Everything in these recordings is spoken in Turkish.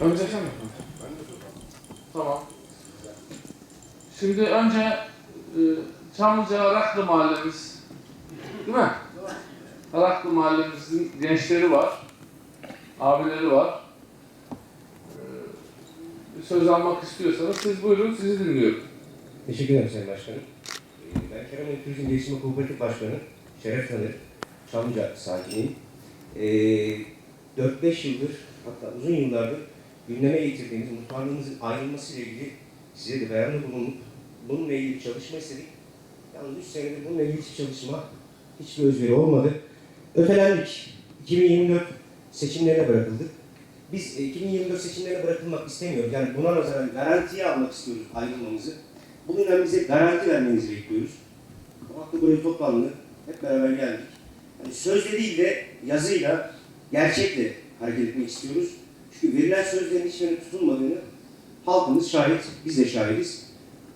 Önce sen mi? Tamam. Şimdi önce e, Çamlıca Araklı Mahallemiz, değil mi? Araklı Mahallemizin gençleri var, abileri var. E, söz almak istiyorsanız siz buyurun, sizi dinliyorum. Teşekkür ederim Sayın Başkanım. Ee, Ben Kerem Turizm Gelişimi Kooperatif Başkanı Şeref Tanır, Çamlıca sakiniyim. Ee, 4-5 yıldır, hatta uzun yıllardır gündeme getirdiğimiz muhtarlığımızın ayrılması ile ilgili size de beyanda bulunup bununla ilgili çalışma istedik. Yalnız 3 senedir bununla ilgili hiçbir çalışma, hiçbir özveri olmadı. Ötelendik. 2024 seçimlerine bırakıldık. Biz e, 2024 seçimlerine bırakılmak istemiyoruz. Yani buna nazaran garantiye almak istiyoruz ayrılmamızı. Bugünden bize garanti vermenizi bekliyoruz. Bu hafta böyle toplandı. Hep beraber geldik. Yani sözle değil de yazıyla, gerçekle hareket etmek istiyoruz. Çünkü verilen sözlerin hiçbirine tutulmadığını halkımız şahit, biz de şahidiz.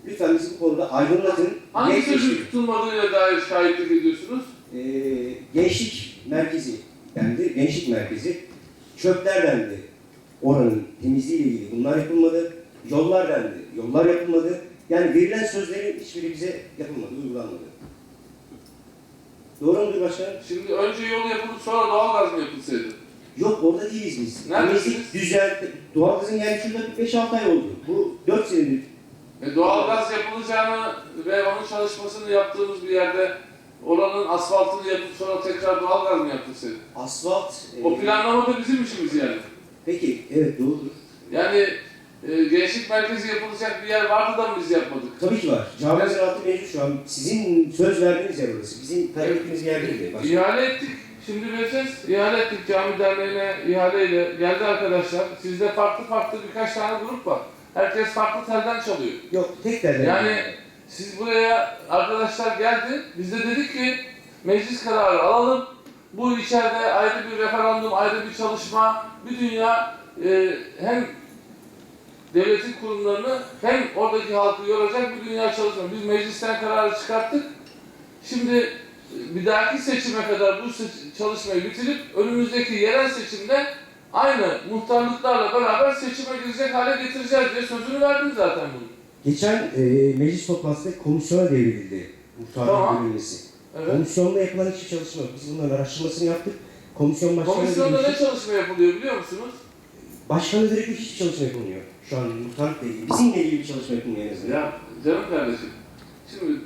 Lütfen bizi bu konuda aydınlatın. Hangi netleştirin. sözün tutulmadığıyla dair şahitlik ediyorsunuz? Ee, gençlik merkezi dendi, gençlik merkezi. Çöpler dendi. Oranın temizliğiyle ilgili bunlar yapılmadı. Yollar dendi, yollar yapılmadı. Yani verilen sözlerin hiçbiri bize yapılmadı, uygulanmadı. Doğru mudur başkanım? Şimdi önce yol yapılıp sonra doğalgaz mı yapılsaydı? Yok orada değiliz biz. Neredesiniz? Temizlik, düzen, doğalgazın yani şurada 5-6 ay oldu. Bu 4 senedir. E, doğalgaz yapılacağını ve onun çalışmasını yaptığımız bir yerde oranın asfaltını yapıp sonra tekrar doğalgaz mı yapılsaydı? Asfalt. e, O planlama da bizim işimiz yani. Peki, evet doğrudur. Yani e, gençlik merkezi yapılacak bir yer vardı da mı biz yapmadık? Tabii ki var. Cami ziraatı mevcut şu an. Sizin söz verdiğiniz yer orası. Bizim talep ettiğimiz yer değil de. Başkanım. İhale ettik. Şimdi vereceğiz. İhale ettik cami derneğine ihaleyle. Geldi arkadaşlar. Sizde farklı farklı birkaç tane grup var. Herkes farklı telden çalıyor. Yok, tek derler. Yani siz buraya arkadaşlar geldi. Biz de dedik ki meclis kararı alalım. Bu içeride ayrı bir referandum, ayrı bir çalışma, bir dünya e, hem devletin kurumlarını hem oradaki halkı yoracak bir dünya çalışma. Biz meclisten kararı çıkarttık. Şimdi bir dahaki seçime kadar bu çalışmayı bitirip önümüzdeki yerel seçimde aynı muhtarlıklarla beraber seçime girecek hale getireceğiz diye sözünü verdim zaten bunu. Geçen e, meclis toplantısında komisyona devredildi muhtarlık Tamam. bölünmesi. Evet. Komisyonda yapılan hiçbir çalışma yok. Biz bunların araştırmasını yaptık. Komisyon başkanı Komisyonda ne çalışma yapılıyor biliyor musunuz? Başkanı direkt hiçbir çalışma yapılmıyor. Şu an muhtarlıkla ilgili. Bizimle ilgili bir çalışma yapılmıyor en azından. Ya canım kardeşim, şimdi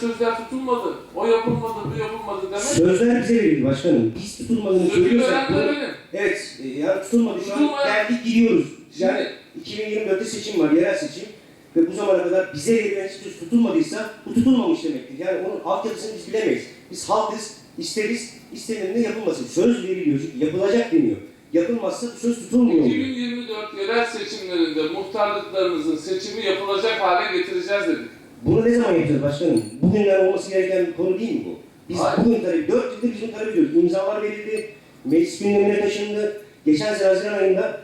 sözler tutulmadı, o yapılmadı, bu yapılmadı demek. Sözler bize verildi başkanım. Biz tutulmadığını Sözü söylüyorsak... de benim. Evet, e, yani tutulmadı. Şu an Tutulmayan- geldik gidiyoruz. Yani Şimdi 2024'te seçim var, yerel seçim. Ve bu zamana kadar bize verilen hiçbir söz tutulmadıysa bu tutulmamış demektir. Yani onun altyapısını biz bilemeyiz. Biz halkız, isteriz, istenilene yapılmasın. Söz veriliyor, çünkü yapılacak deniyor. Yapılmazsa bu söz tutulmuyor. oluyor. 2024 yerel seçimlerinde muhtarlıklarınızın seçimi yapılacak hale getireceğiz dedik. Bunu ne zaman yapacağız başkanım? Bugünler olması gereken bir konu değil mi bu? Biz Hayır. bugün talep, 4 yıldır bizim talep ediyoruz. İmzalar verildi, meclis gündemine taşındı. Geçen sene Haziran ayında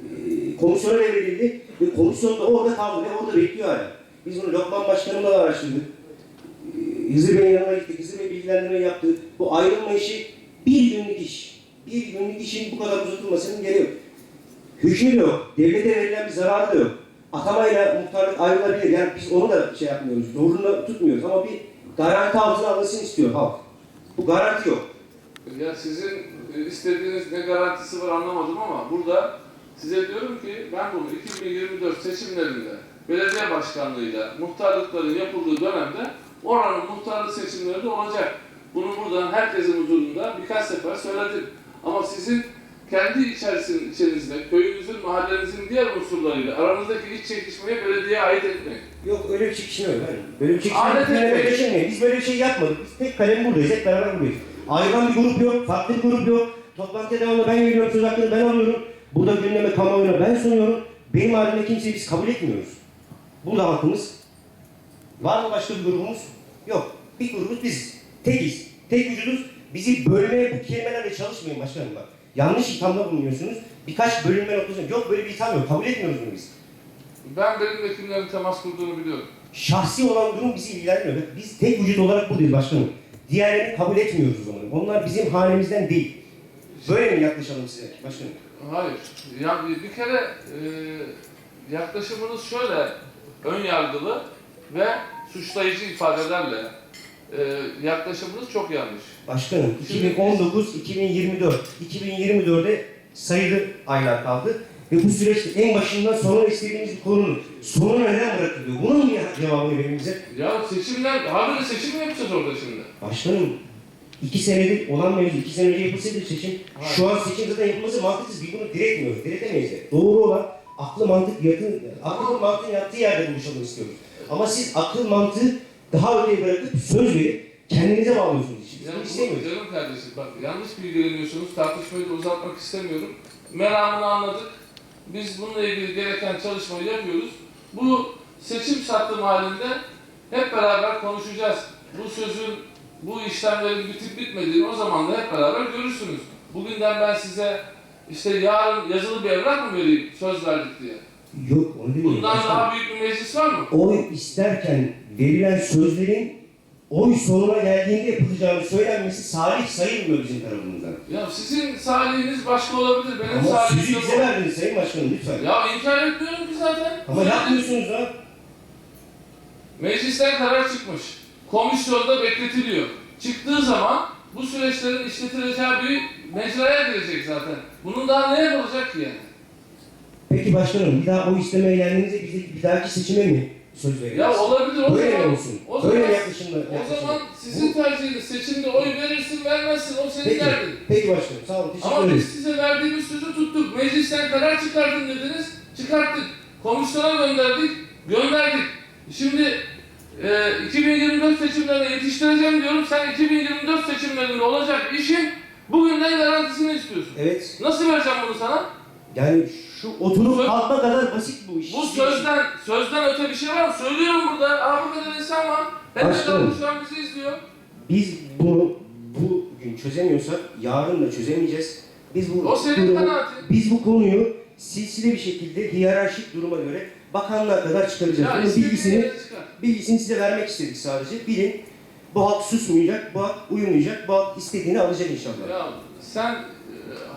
e, komisyona devredildi ve komisyon da orada kaldı ve orada bekliyor hala. Biz bunu Lokman Başkanımla da araştırdık. E, Hızır Bey'in yanına gittik, Hızır Bey bilgilendirme yaptı. Bu ayrılma işi bir günlük iş. Bir günlük işin bu kadar uzatılmasının gereği yok. Hükmü yok, devlete verilen bir zararı da yok. Atamayla muhtarlık ayrılabilir. Yani biz onu da şey yapmıyoruz, zorunda tutmuyoruz ama bir garanti altına almasını istiyor halk. Bu garanti yok. Ya sizin e, istediğiniz ne garantisi var anlamadım ama burada size diyorum ki ben bunu 2024 seçimlerinde belediye başkanlığıyla muhtarlıkların yapıldığı dönemde oranın muhtarlık seçimleri de olacak. Bunu buradan herkesin huzurunda birkaç sefer söyledim. Ama sizin kendi içerisin, içerisinde, köyünüzün, mahallenizin diğer unsurlarıyla aranızdaki iç çekişmeye belediyeye ait etmeyin. Yok öyle bir çekişme yok. Yani. Böyle bir çekişme yok. Yani etmeyin. öyle şey? Biz böyle bir şey yapmadık. Biz tek kalem buradayız. Hep beraber buradayız. Ayrılan bir grup yok. Farklı bir grup yok. Toplantıya devamlı ben geliyorum. Söz hakkını ben alıyorum. Burada gündeme kamuoyuna ben sunuyorum. Benim halimde kimseyi biz kabul etmiyoruz. Burada halkımız. Var mı başka bir grubumuz? Yok. Bir grubumuz biz. Tekiz. Tek vücuduz. Bizi bölmeye bu kelimelerle çalışmayın başkanım bak. Yanlış ithamda bulunuyorsunuz. Birkaç bölünme noktasında. Yok böyle bir itham yok. Kabul etmiyoruz bunu biz. Ben benimle kimlerin temas kurduğunu biliyorum. Şahsi olan durum bizi ilgilendirmiyor. Biz tek vücut olarak buradayız başkanım. Diğerlerini kabul etmiyoruz o zaman. Onlar bizim halimizden değil. Böyle mi yaklaşalım size başkanım? Hayır. Ya bir- bir kere e, yaklaşımınız şöyle ön yargılı ve suçlayıcı ifadelerle e, yaklaşımınız çok yanlış. Başkanım 2019, 2024, 2024'de sayılı aylar kaldı. Ve bu süreçte en başından sonra istediğimiz bir konunun sonuna neden bırakılıyor? Bunun mu cevabını verin bize? Ya seçimler, habire seçim mi yapacağız orada şimdi? Başkanım iki senedir olan mevzu, iki sene önce yapılsaydı seçim. Hayır. Şu an seçim zaten yapılması mantıksız. Biz bunu diretmiyoruz, diretemeyiz de. Doğru olan aklı mantık yakın, akıl mantığın yattığı yerde buluşalım istiyoruz. Ama siz akıl mantığı daha öteye bırakıp söz verip kendinize bağlıyorsunuz istemiyoruz. canım kardeşim bak yanlış bilgileniyorsunuz. Tartışmayı da uzatmak istemiyorum. Meramını anladık. Biz bununla ilgili gereken çalışmayı yapıyoruz. Bu seçim sattım halinde hep beraber konuşacağız. Bu sözün, bu işlemlerin bitip bitmediğini o zaman da hep beraber görürsünüz. Bugünden ben size işte yarın yazılı bir evrak mı vereyim söz verdik diye. Yok onu. Bundan Başkanım. daha büyük bir meclis var mı? oy isterken verilen sözlerin oy sonuna geldiğinde yapılacağını söylenmesi salih sayılmıyor bizim tarafımızdan. Ya sizin salihiniz başka olabilir. Benim Ama salihim sözü de bize verdiniz Sayın Başkanım lütfen. Ya inkar etmiyorum ki zaten. Ama yapmıyorsunuz da. Meclisten karar çıkmış. Komisyonda bekletiliyor. Çıktığı zaman bu süreçlerin işletileceği bir mecraya girecek zaten. Bunun daha ne yapılacak ki yani? Peki başkanım bir daha oy istemeye geldiğinizde bize bir dahaki seçime mi söz veririz? Ya olabilir o Böyle mi zaman. olsun? O Böyle zaman, mi yaklaşımla? o yaklaşımla? zaman sizin tercihiniz. Seçimde oy verirsin vermezsin o senin Peki, derdin. peki başkanım sağ olun teşekkür Ama biz size verdiğimiz sözü tuttuk. Meclisten karar çıkardın dediniz. Çıkarttık. Komisyona gönderdik. Gönderdik. Şimdi e, 2024 seçimlerine yetiştireceğim diyorum. Sen 2024 seçimlerinde olacak işin bugünden garantisini istiyorsun. Evet Nasıl vereceğim bunu sana? Yani şu oturup Söz- kalkma kadar basit bu iş. Bu sözden sözden öte bir şey var mı? Söylüyorum burada. Aa bu kadar insan var. Başkanım. de şu an bizi izliyor. Biz bunu bugün çözemiyorsak yarın da çözemeyeceğiz. Biz bu O senin durumu- kanaatin. biz bu konuyu silsile bir şekilde hiyerarşik duruma göre bakanlığa kadar çıkaracağız. Ya Bunun istediğin bilgisini yere çıkar. bilgisini size vermek istedik sadece. Bilin bu halk susmayacak, bu halk uyumayacak, bu halk istediğini alacak inşallah. Ya sen e,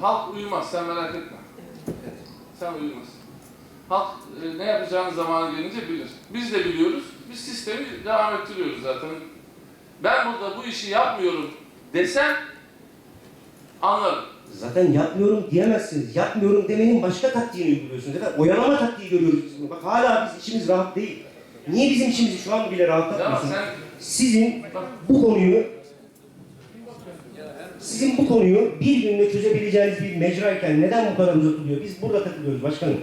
halk uyumaz sen merak etme. Sen uyumaz. Halk e, ne yapacağını zamanı gelince bilir. Biz de biliyoruz. Biz sistemi devam ettiriyoruz zaten. Ben burada bu işi yapmıyorum desem anlarım. Zaten yapmıyorum diyemezsiniz. Yapmıyorum demenin başka taktiğini uyguluyorsunuz. Zaten oyalama taktiği görüyoruz biz. Bak hala biz içimiz rahat değil. Niye bizim içimizi şu an bile Ya rahatlatmıyorsunuz? sen Sizin bu konuyu sizin bu konuyu bir günde çözebileceğiniz bir mecrayken neden bu kadar uzatılıyor? Biz burada takılıyoruz başkanım.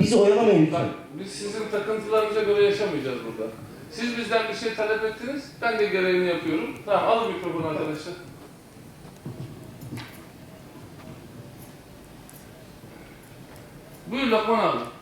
Bizi oyalamayın lütfen. biz sizin takıntılarınıza göre yaşamayacağız burada. Siz bizden bir şey talep ettiniz, ben de görevini yapıyorum. Tamam, alın mikrofonu arkadaşlar. Buyur Lokman abi.